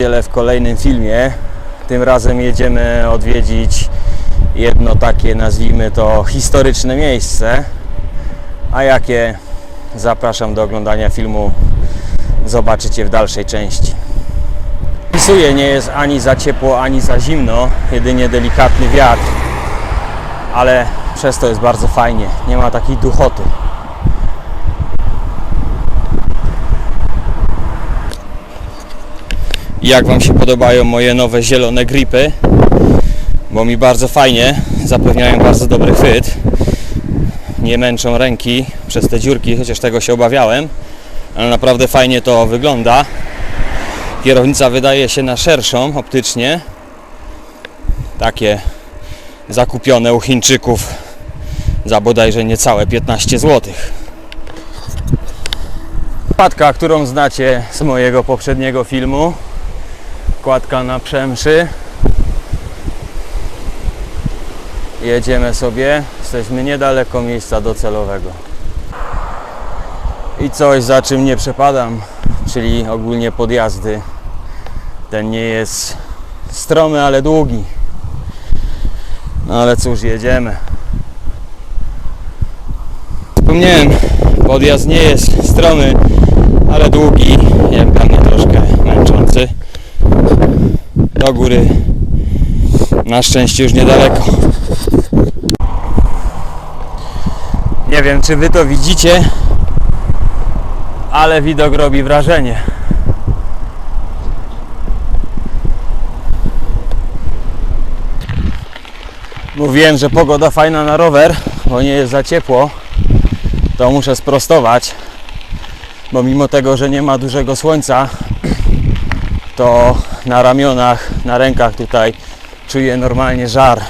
Wiele w kolejnym filmie. Tym razem jedziemy odwiedzić jedno takie, nazwijmy to, historyczne miejsce. A jakie zapraszam do oglądania filmu. Zobaczycie w dalszej części. Pisuje, nie jest ani za ciepło, ani za zimno, jedynie delikatny wiatr, ale przez to jest bardzo fajnie. Nie ma takiej duchoty. Jak Wam się podobają moje nowe zielone gripy? Bo mi bardzo fajnie, zapewniają bardzo dobry chwyt. Nie męczą ręki przez te dziurki, chociaż tego się obawiałem, ale naprawdę fajnie to wygląda. Kierownica wydaje się na szerszą optycznie. Takie zakupione u Chińczyków za bodajże niecałe 15 zł. Kładka, którą znacie z mojego poprzedniego filmu. Kładka na przemszy. Jedziemy sobie. Jesteśmy niedaleko miejsca docelowego. I coś za czym nie przepadam, czyli ogólnie podjazdy. Ten nie jest stromy, ale długi. No ale cóż, jedziemy. Wspomniałem, podjazd nie jest stromy, ale długi, jak dla mnie troszkę męczący. Do góry na szczęście już niedaleko. Nie wiem, czy wy to widzicie, ale widok robi wrażenie. Mówiłem, że pogoda fajna na rower, bo nie jest za ciepło. To muszę sprostować, bo mimo tego, że nie ma dużego słońca, to na ramionach, na rękach tutaj czuję normalnie żar.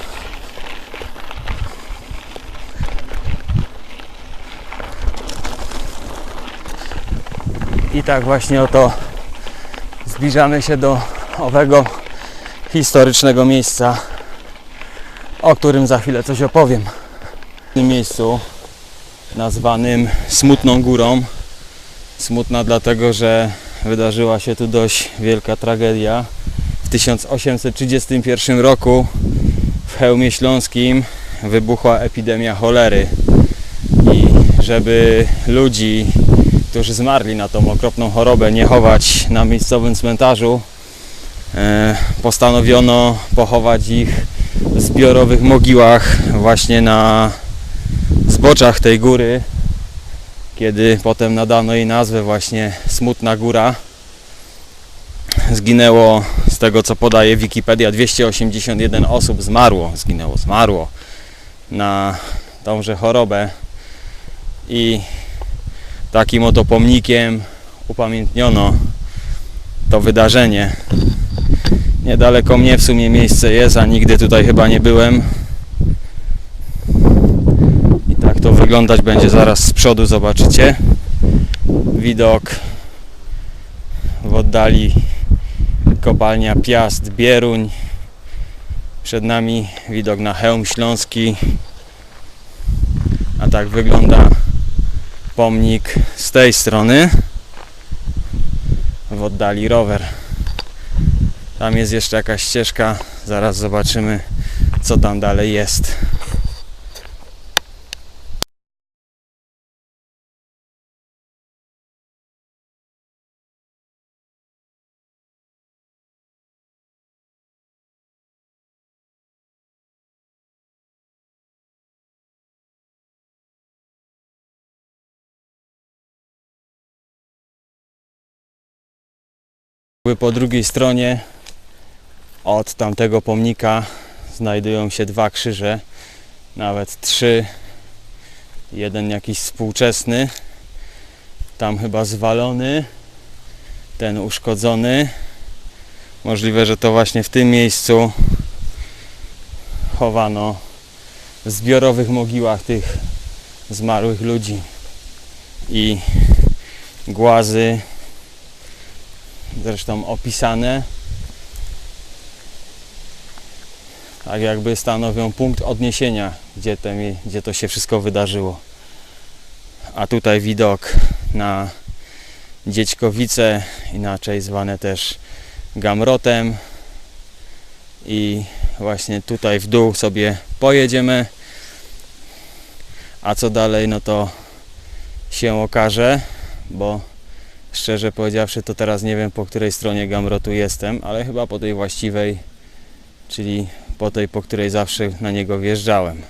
I tak właśnie oto zbliżamy się do owego historycznego miejsca, o którym za chwilę coś opowiem. W tym miejscu nazwanym Smutną Górą. Smutna dlatego, że wydarzyła się tu dość wielka tragedia. W 1831 roku w Chełmie Śląskim wybuchła epidemia cholery i żeby ludzi, którzy zmarli na tą okropną chorobę, nie chować na miejscowym cmentarzu, e, postanowiono pochować ich w zbiorowych mogiłach właśnie na zboczach tej góry, kiedy potem nadano jej nazwę właśnie Smutna Góra. Zginęło, z tego co podaje Wikipedia, 281 osób zmarło, zginęło, zmarło na tąże chorobę i takim oto pomnikiem upamiętniono to wydarzenie. Niedaleko mnie w sumie miejsce jest, a nigdy tutaj chyba nie byłem. I tak to wyglądać będzie zaraz z przodu, zobaczycie. Widok w oddali kopalnia Piast, Bieruń. Przed nami widok na Chełm Śląski. A tak wygląda pomnik z tej strony. W oddali rower. Tam jest jeszcze jakaś ścieżka. Zaraz zobaczymy, co tam dalej jest. Po drugiej stronie od tamtego pomnika znajdują się dwa krzyże, nawet trzy. Jeden jakiś współczesny, tam chyba zwalony, ten uszkodzony. Możliwe, że to właśnie w tym miejscu chowano w zbiorowych mogiłach tych zmarłych ludzi i głazy zresztą opisane. Tak jakby stanowią punkt odniesienia, gdzie, te, gdzie to się wszystko wydarzyło. A tutaj widok na Dziećkowice, inaczej zwane też gamrotem. I właśnie tutaj w dół sobie pojedziemy. A co dalej no to się okaże bo szczerze powiedziawszy to teraz nie wiem po której stronie gamrotu jestem ale chyba po tej właściwej czyli po tej po której zawsze na niego wjeżdżałem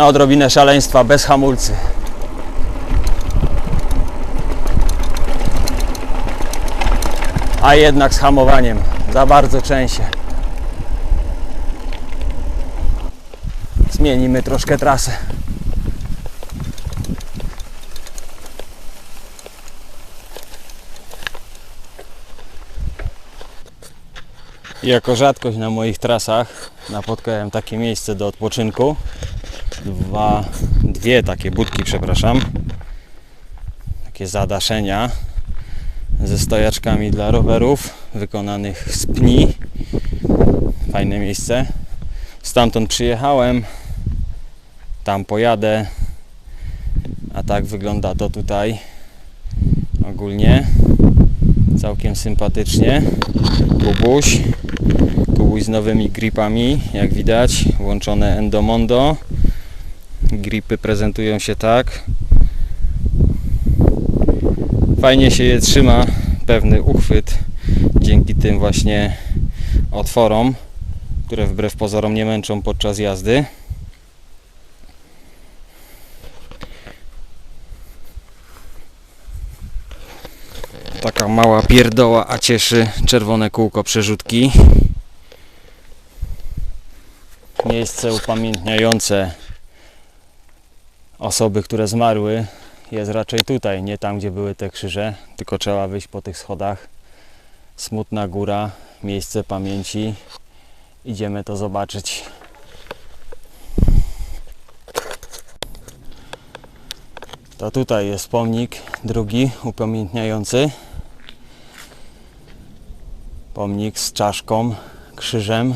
na odrobinę szaleństwa bez hamulcy. A jednak z hamowaniem za bardzo częsie. Zmienimy troszkę trasę. Jako rzadkość na moich trasach napotkałem takie miejsce do odpoczynku dwa, dwie takie budki, przepraszam, takie zadaszenia ze stojaczkami dla rowerów wykonanych z pni. Fajne miejsce. Stamtąd przyjechałem, tam pojadę, a tak wygląda to tutaj ogólnie. Całkiem sympatycznie. Kubuś. Kubuś z nowymi gripami, jak widać, włączone Endomondo gripy prezentują się tak. Fajnie się je trzyma, pewny uchwyt dzięki tym właśnie otworom, które wbrew pozorom nie męczą podczas jazdy. Taka mała pierdoła, a cieszy czerwone kółko przerzutki. Miejsce upamiętniające osoby, które zmarły, jest raczej tutaj, nie tam, gdzie były te krzyże, tylko trzeba wyjść po tych schodach. Smutna góra, miejsce pamięci. Idziemy to zobaczyć. To tutaj jest pomnik drugi, upamiętniający. Pomnik z czaszką, krzyżem.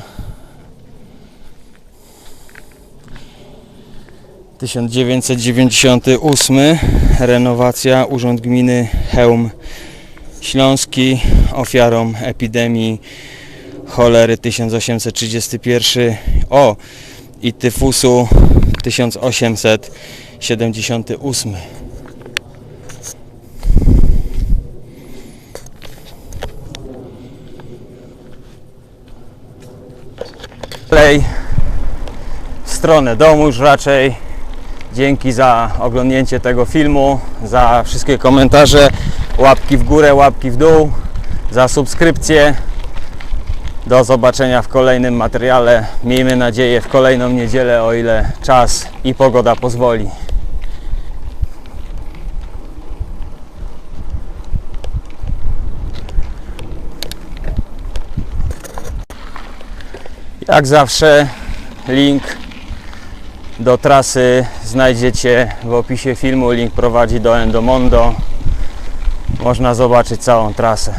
1998 renowacja Urząd Gminy Chełm Śląski ofiarą epidemii cholery 1831 o i tyfusu 1878 Dalej w stronę domu już raczej Dzięki za oglądnięcie tego filmu, za wszystkie komentarze, łapki w górę, łapki w dół, za subskrypcję. Do zobaczenia w kolejnym materiale. Miejmy nadzieję w kolejną niedzielę, o ile czas i pogoda pozwoli. Jak zawsze link do trasy znajdziecie w opisie filmu. Link prowadzi do Endomondo. Można zobaczyć całą trasę.